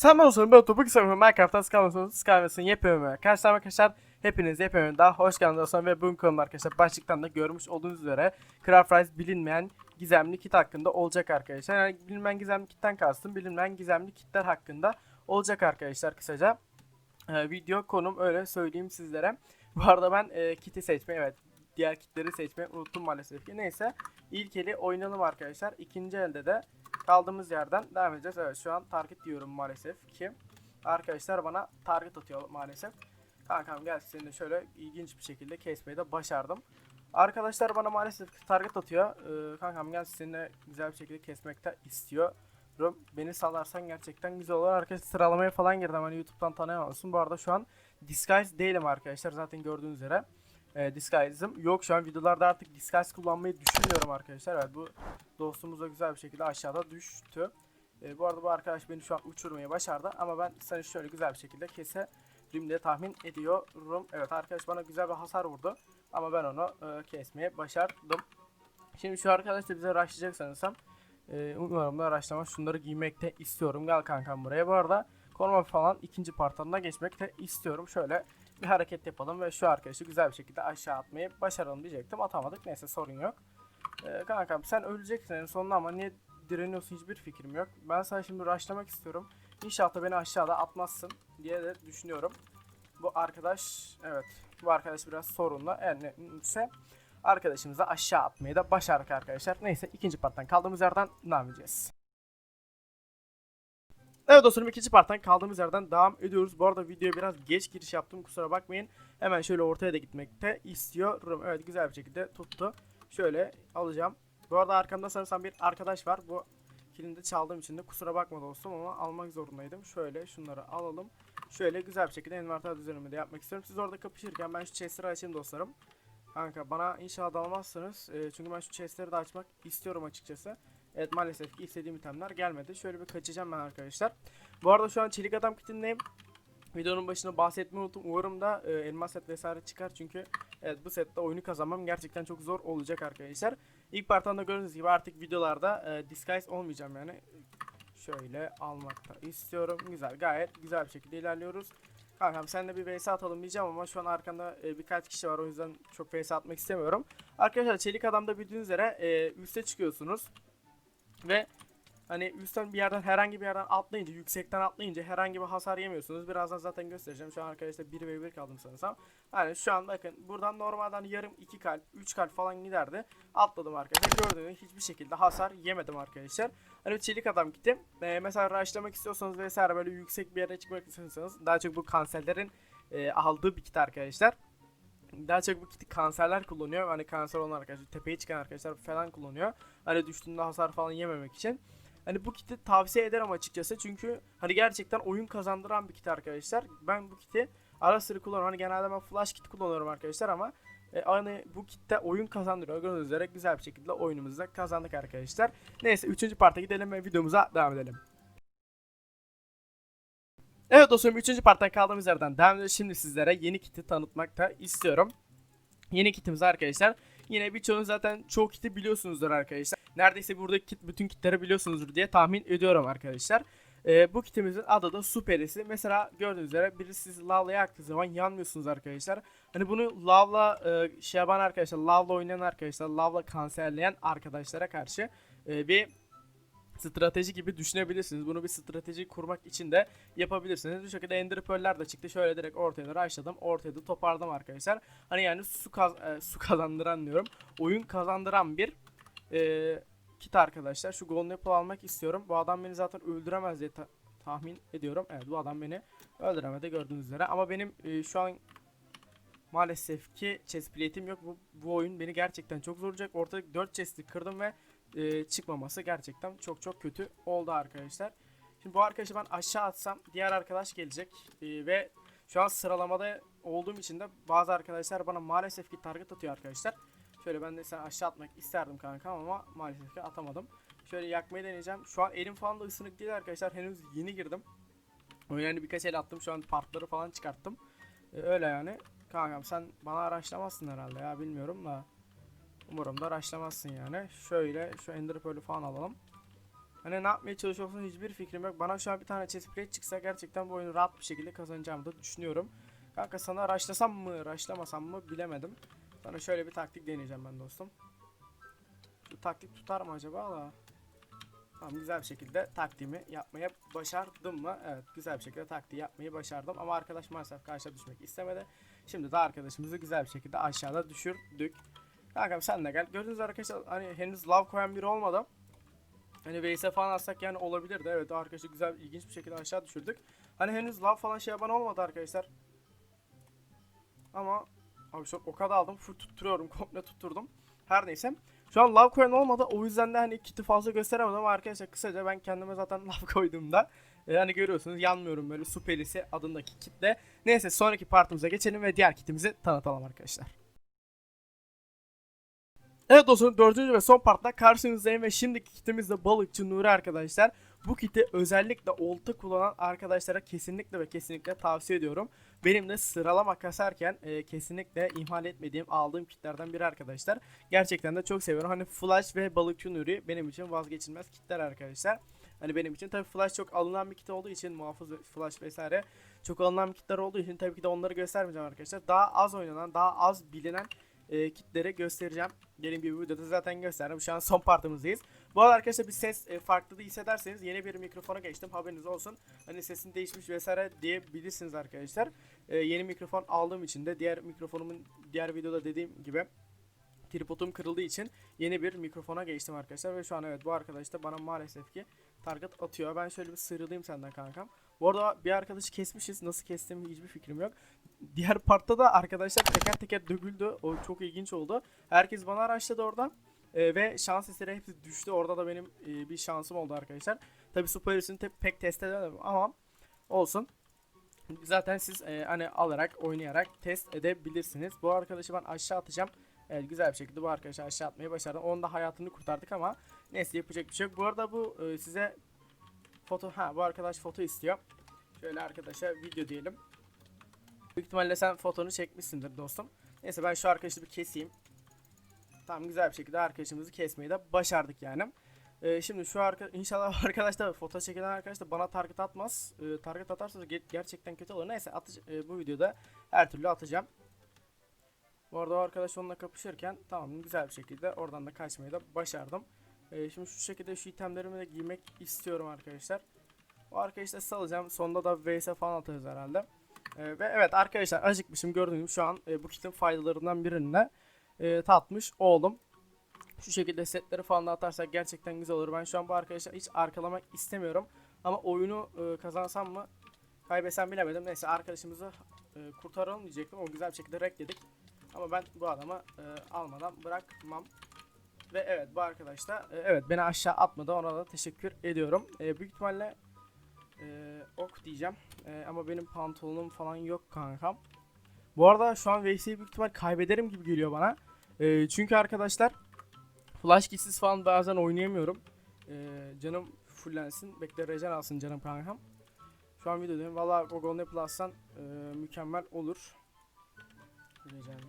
Sen ben olsun ben Topuk Sayfı Minecraft'ta Skyrim'ın Skyrim'ın yepyeni Karşılar arkadaşlar hepiniz yepyeni daha hoş geldiniz dostlar ve bugün konum arkadaşlar başlıktan da görmüş olduğunuz üzere Craft Rise bilinmeyen gizemli kit hakkında olacak arkadaşlar. Yani bilinmeyen gizemli kitten kastım bilinmeyen gizemli kitler hakkında olacak arkadaşlar kısaca. Ee, video konum öyle söyleyeyim sizlere. Bu arada ben e, kiti seçmeyi evet diğer kitleri seçmeyi unuttum maalesef ki. Neyse ilk eli oynayalım arkadaşlar. İkinci elde de kaldığımız yerden devam edeceğiz. Evet şu an target diyorum maalesef ki. Arkadaşlar bana target atıyor maalesef. Kankam gel seni de şöyle ilginç bir şekilde kesmeyi de başardım. Arkadaşlar bana maalesef target atıyor. Ee, kankam gel seni de güzel bir şekilde kesmekte istiyor. Beni salarsan gerçekten güzel olur. Arkadaşlar sıralamaya falan girdim. Hani YouTube'dan tanıyamazsın. Bu arada şu an Disguise değilim arkadaşlar. Zaten gördüğünüz üzere. E, Disguise'ım yok şu an videolarda artık Disguise kullanmayı düşünmüyorum arkadaşlar. Evet bu dostumuz da güzel bir şekilde aşağıda düştü. E, bu arada bu arkadaş beni şu an uçurmayı başardı ama ben seni şöyle güzel bir şekilde keserim diye tahmin ediyorum. Evet arkadaş bana güzel bir hasar vurdu ama ben onu e, kesmeye başardım. Şimdi şu arkadaş da bize rushlayacak sanırsam. E, umarım da rushlama şunları giymekte istiyorum. Gel kankam buraya. Bu arada koruma falan ikinci partlarına geçmek de istiyorum. Şöyle bir hareket yapalım ve şu arkadaşı güzel bir şekilde aşağı atmayı başaralım diyecektim. Atamadık. Neyse sorun yok. Ee, kankam sen öleceksin en sonunda ama niye direniyorsun hiçbir fikrim yok. Ben sana şimdi rushlamak istiyorum. İnşallah da beni aşağıda atmazsın diye de düşünüyorum. Bu arkadaş evet bu arkadaş biraz sorunlu. Yani ise arkadaşımıza aşağı atmayı da başardık arkadaşlar. Neyse ikinci parttan kaldığımız yerden devam edeceğiz. Evet dostlarım ikinci parttan kaldığımız yerden devam ediyoruz. Bu arada videoya biraz geç giriş yaptım kusura bakmayın. Hemen şöyle ortaya da gitmekte istiyorum. Evet güzel bir şekilde tuttu. Şöyle alacağım. Bu arada arkamda sanırsam bir arkadaş var. Bu kilini çaldığım için de kusura bakma dostum ama almak zorundaydım. Şöyle şunları alalım. Şöyle güzel bir şekilde envanter düzenimi de yapmak istiyorum. Siz orada kapışırken ben şu chestleri açayım dostlarım. Kanka bana inşallah dalmazsınız. E, çünkü ben şu chestleri de açmak istiyorum açıkçası. Evet maalesef ki istediğim itemler gelmedi. Şöyle bir kaçacağım ben arkadaşlar. Bu arada şu an çelik adam kitindeyim. Videonun başında bahsetmeyi unuttum. Umarım da e, elmas set vesaire çıkar çünkü evet bu sette oyunu kazanmam gerçekten çok zor olacak arkadaşlar. İlk parttan da gördüğünüz gibi artık videolarda e, disguise olmayacağım yani. Şöyle almakta istiyorum. Güzel gayet güzel bir şekilde ilerliyoruz. Kankam sen de bir vs atalım diyeceğim ama şu an arkanda e, birkaç kişi var o yüzden çok vs atmak istemiyorum. Arkadaşlar çelik adamda bildiğiniz üzere e, üste çıkıyorsunuz. Ve hani üstten bir yerden herhangi bir yerden atlayınca yüksekten atlayınca herhangi bir hasar yemiyorsunuz. Birazdan zaten göstereceğim. Şu an arkadaşlar 1 ve 1 kaldım sanırsam. Hani şu an bakın buradan normalden yarım 2 kalp 3 kalp falan giderdi. Atladım arkadaşlar. Gördüğünüz hiçbir şekilde hasar yemedim arkadaşlar. Hani çelik adam gittim. Ee, mesela rushlamak istiyorsanız vesaire böyle yüksek bir yere çıkmak istiyorsanız daha çok bu kanserlerin e, aldığı bir kit arkadaşlar. Daha çok bu kiti kanserler kullanıyor. Hani kanser olan arkadaşlar, tepeye çıkan arkadaşlar falan kullanıyor. Hani düştüğünde hasar falan yememek için. Hani bu kiti tavsiye ederim açıkçası. Çünkü hani gerçekten oyun kazandıran bir kit arkadaşlar. Ben bu kiti ara sıra kullanıyorum. Hani genelde ben flash kit kullanıyorum arkadaşlar ama e, hani bu kitte oyun kazandırıyor. Gördüğünüz üzere güzel bir şekilde oyunumuzu da kazandık arkadaşlar. Neyse 3. parta gidelim ve videomuza devam edelim. Evet dostlarım 3. parttan kaldığımız yerden devam ediyoruz. Şimdi sizlere yeni kiti tanıtmakta istiyorum. Yeni kitimiz arkadaşlar. Yine birçoğunuz zaten çoğu kiti biliyorsunuzdur arkadaşlar. Neredeyse buradaki kit, bütün kitleri biliyorsunuzdur diye tahmin ediyorum arkadaşlar. Ee, bu kitimizin adı da su perisi. Mesela gördüğünüz üzere biri sizi lavla yaktığı zaman yanmıyorsunuz arkadaşlar. Hani bunu lavla e, şey yapan arkadaşlar, lavla oynayan arkadaşlar, lavla kanserleyen arkadaşlara karşı e, bir strateji gibi düşünebilirsiniz. Bunu bir strateji kurmak için de yapabilirsiniz. Bu şekilde Ender Pearl'ler de çıktı. Şöyle direkt ortaya da rushladım. Ortaya da toparladım arkadaşlar. Hani yani su, kaz e, su kazandıran diyorum. Oyun kazandıran bir e, kit arkadaşlar. Şu Golden Apple almak istiyorum. Bu adam beni zaten öldüremez diye ta- tahmin ediyorum. Evet bu adam beni öldüremedi gördüğünüz üzere. Ama benim e, şu an maalesef ki chest plate'im yok. Bu, bu oyun beni gerçekten çok zorlayacak. Ortada 4 chest'i kırdım ve e, çıkmaması gerçekten çok çok kötü oldu arkadaşlar. Şimdi bu arkadaşı ben aşağı atsam diğer arkadaş gelecek e, ve şu an sıralamada olduğum için de bazı arkadaşlar bana maalesef ki target atıyor arkadaşlar. Şöyle ben de sen aşağı atmak isterdim kanka ama maalesef ki atamadım. Şöyle yakmayı deneyeceğim. Şu an elim falan da ısınık değil arkadaşlar. Henüz yeni girdim. O yani birkaç el attım. Şu an partları falan çıkarttım. E, öyle yani. Kankam sen bana araçlamazsın herhalde ya bilmiyorum da. Umarım da araçlamazsın yani. Şöyle şu Ender Pearl'ü falan alalım. Hani ne yapmaya çalışıyorsun hiçbir fikrim yok. Bana şu an bir tane chest plate çıksa gerçekten bu oyunu rahat bir şekilde kazanacağımı da düşünüyorum. Kanka sana raşlasam mı, raşlamasam mı bilemedim. Sana şöyle bir taktik deneyeceğim ben dostum. Bu taktik tutar mı acaba da? Tamam güzel bir şekilde taktiğimi yapmaya başardım mı? Evet güzel bir şekilde taktiği yapmayı başardım ama arkadaş maalesef karşıya düşmek istemedi. Şimdi de arkadaşımızı güzel bir şekilde aşağıda düşürdük. Kankam sen de gel. Gördüğünüz arkadaşlar hani henüz lav koyan biri olmadı. Hani VS falan atsak yani olabilirdi. Evet arkadaşı güzel ilginç bir şekilde aşağı düşürdük. Hani henüz lav falan şey yapan olmadı arkadaşlar. Ama abi an o kadar aldım. Full tutturuyorum. Komple tutturdum. Her neyse. Şu an lav koyan olmadı. O yüzden de hani kiti fazla gösteremedim ama arkadaşlar kısaca ben kendime zaten lav koyduğumda e, hani görüyorsunuz yanmıyorum böyle su pelisi adındaki kitle. Neyse sonraki partimize geçelim ve diğer kitimizi tanıtalım arkadaşlar. Evet dostlarım dördüncü ve son partta karşınızdayım ve şimdiki kitimiz de balıkçı Nuri arkadaşlar. Bu kiti özellikle olta kullanan arkadaşlara kesinlikle ve kesinlikle tavsiye ediyorum. Benim de sıralama kasarken e, kesinlikle ihmal etmediğim aldığım kitlerden biri arkadaşlar. Gerçekten de çok seviyorum. Hani Flash ve balıkçı Nuri benim için vazgeçilmez kitler arkadaşlar. Hani benim için tabii Flash çok alınan bir kit olduğu için muhafız Flash vesaire çok alınan bir kitler olduğu için tabii ki de onları göstermeyeceğim arkadaşlar. Daha az oynanan, daha az bilinen e, kitleri göstereceğim. Dediğim gibi videoda zaten gösterdim. Şu an son partımızdayız. Bu arada arkadaşlar bir ses e, farklılığı hissederseniz yeni bir mikrofona geçtim. Haberiniz olsun. Hani sesin değişmiş vesaire diyebilirsiniz arkadaşlar. E, yeni mikrofon aldığım için de diğer mikrofonumun diğer videoda dediğim gibi tripodum kırıldığı için yeni bir mikrofona geçtim arkadaşlar ve şu an evet bu arkadaş da bana maalesef ki target atıyor. Ben şöyle bir sıyrılayım senden kankam. Bu arada bir arkadaşı kesmişiz. Nasıl kestiğim hiçbir fikrim yok. Diğer partta da arkadaşlar teker teker döküldü. O çok ilginç oldu. Herkes bana araçladı oradan. Ee, ve şans eseri hepsi düştü. Orada da benim e, bir şansım oldu arkadaşlar. Tabi Superis'ini te- pek test edemedim ama olsun. Zaten siz e, hani alarak oynayarak test edebilirsiniz. Bu arkadaşı ben aşağı atacağım. Evet güzel bir şekilde bu arkadaşı aşağı atmayı başardım. Onun da hayatını kurtardık ama neyse yapacak bir şey yok. Bu arada bu e, size foto ha bu arkadaş foto istiyor. Şöyle arkadaşa video diyelim. Büyük ihtimalle sen fotonu çekmişsindir dostum. Neyse ben şu arkadaşı bir keseyim. Tamam güzel bir şekilde arkadaşımızı kesmeyi de başardık yani. Ee, şimdi şu arka inşallah arkadaş da foto çekilen arkadaş da bana target atmaz. Ee, target atarsa ge- gerçekten kötü olur. Neyse e, bu videoda her türlü atacağım. Bu arada o arkadaş onunla kapışırken tamam güzel bir şekilde oradan da kaçmayı da başardım. Ee, şimdi şu şekilde şu itemlerimi de giymek istiyorum arkadaşlar. O arkadaşı da salacağım. Sonunda da vs falan atarız herhalde. Ee, ve evet arkadaşlar acıkmışım gördüğünüz gibi şu an e, bu kitin faydalarından birine e, tatmış oldum. Şu şekilde setleri falan da atarsak gerçekten güzel olur. Ben şu an bu arkadaşlar hiç arkalamak istemiyorum. Ama oyunu e, kazansam mı kaybetsem bilemedim. Neyse arkadaşımızı e, kurtaralım diyecektim. O güzel bir şekilde rekledik. Ama ben bu adamı e, almadan bırakmam. Ve evet bu arkadaş da e, evet beni aşağı atmadı. Ona da teşekkür ediyorum. E, büyük ihtimalle e, ok diyeceğim. E, ama benim pantolonum falan yok kankam. Bu arada şu an VS'yi büyük ihtimal kaybederim gibi geliyor bana. E, çünkü arkadaşlar flash kitsiz falan bazen oynayamıyorum. E, canım fullensin. Bekle rejen alsın canım kankam. Şu an videodayım. Valla Golden Apple alsan e, mükemmel olur. Rejen.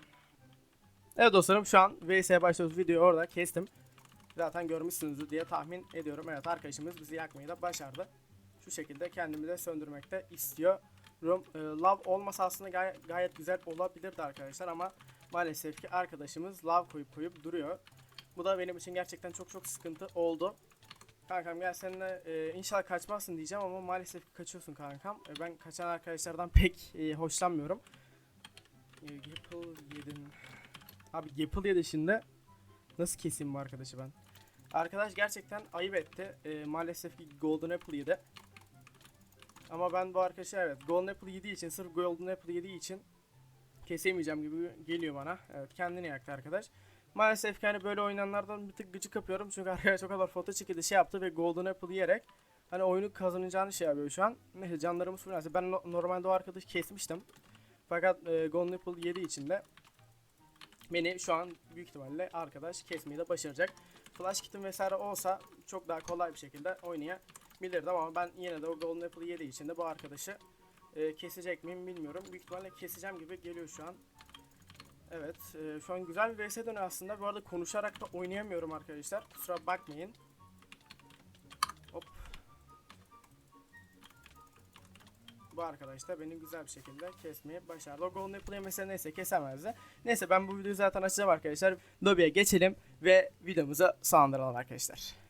Evet dostlarım şu an VS'ye başlıyoruz. Videoyu orada kestim. Zaten görmüşsünüzdür diye tahmin ediyorum. Evet arkadaşımız bizi yakmayı da başardı. Şu şekilde kendimi de söndürmekte istiyorum. E, love olmasa aslında gay- gayet güzel olabilirdi arkadaşlar ama maalesef ki arkadaşımız love koyup koyup duruyor. Bu da benim için gerçekten çok çok sıkıntı oldu. Kankam gel seninle e, inşallah kaçmazsın diyeceğim ama maalesef kaçıyorsun kankam. E, ben kaçan arkadaşlardan pek e, hoşlanmıyorum. E, Gapple yedin. Abi Gapple yedi şimdi. Nasıl keseyim bu arkadaşı ben? Arkadaş gerçekten ayıp etti. E, maalesef ki Golden Apple yedi. Ama ben bu arkadaşı evet Golden Apple yediği için sırf Golden Apple yediği için kesemeyeceğim gibi geliyor bana. Evet kendini yaktı arkadaş. Maalesef ki hani böyle oynayanlardan bir tık gıcık yapıyorum. Çünkü arkadaş o kadar foto çekildi şey yaptı ve Golden Apple yiyerek hani oyunu kazanacağını şey yapıyor şu an. Neyse canlarımız fullense. Ben no- normalde o arkadaşı kesmiştim. Fakat e, Golden Apple yediği için de beni şu an büyük ihtimalle arkadaş kesmeyi de başaracak. Flash kitim vesaire olsa çok daha kolay bir şekilde bilirdim ama ben yine de o Golden Apple'ı yediği için de bu arkadaşı e, kesecek miyim bilmiyorum. Büyük ihtimalle keseceğim gibi geliyor şu an. Evet e, şu an güzel bir vs dönüyor aslında. Bu arada konuşarak da oynayamıyorum arkadaşlar. Kusura bakmayın. Hop. Bu arkadaş da beni güzel bir şekilde kesmeyi başardı. O Golden Apple'ı mesela neyse kesemezdi. Neyse ben bu videoyu zaten açacağım arkadaşlar. Lobby'e geçelim ve videomuza sağlandıralım arkadaşlar.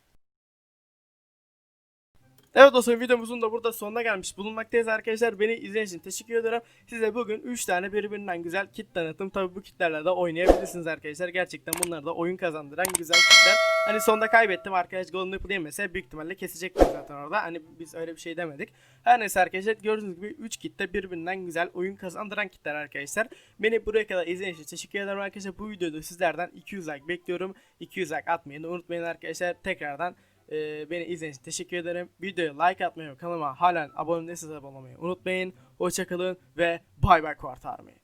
Evet dostlar videomuzun da burada sonuna gelmiş bulunmaktayız arkadaşlar. Beni izlediğiniz için teşekkür ederim. Size bugün 3 tane birbirinden güzel kit tanıttım. Tabi bu kitlerle de oynayabilirsiniz arkadaşlar. Gerçekten bunlar da oyun kazandıran güzel kitler. Hani sonda kaybettim arkadaş Apple yemese büyük ihtimalle kesecektim zaten orada. Hani biz öyle bir şey demedik. Her neyse arkadaşlar gördüğünüz gibi 3 kitte birbirinden güzel oyun kazandıran kitler arkadaşlar. Beni buraya kadar izlediğiniz için teşekkür ederim arkadaşlar. Bu videoda sizlerden 200 like bekliyorum. 200 like atmayı unutmayın arkadaşlar. Tekrardan ee, beni izlediğiniz için teşekkür ederim. Videoya like atmayı ve kanalıma halen abone değilseniz abone olmayı unutmayın. Hoşçakalın ve bay bay Kuart.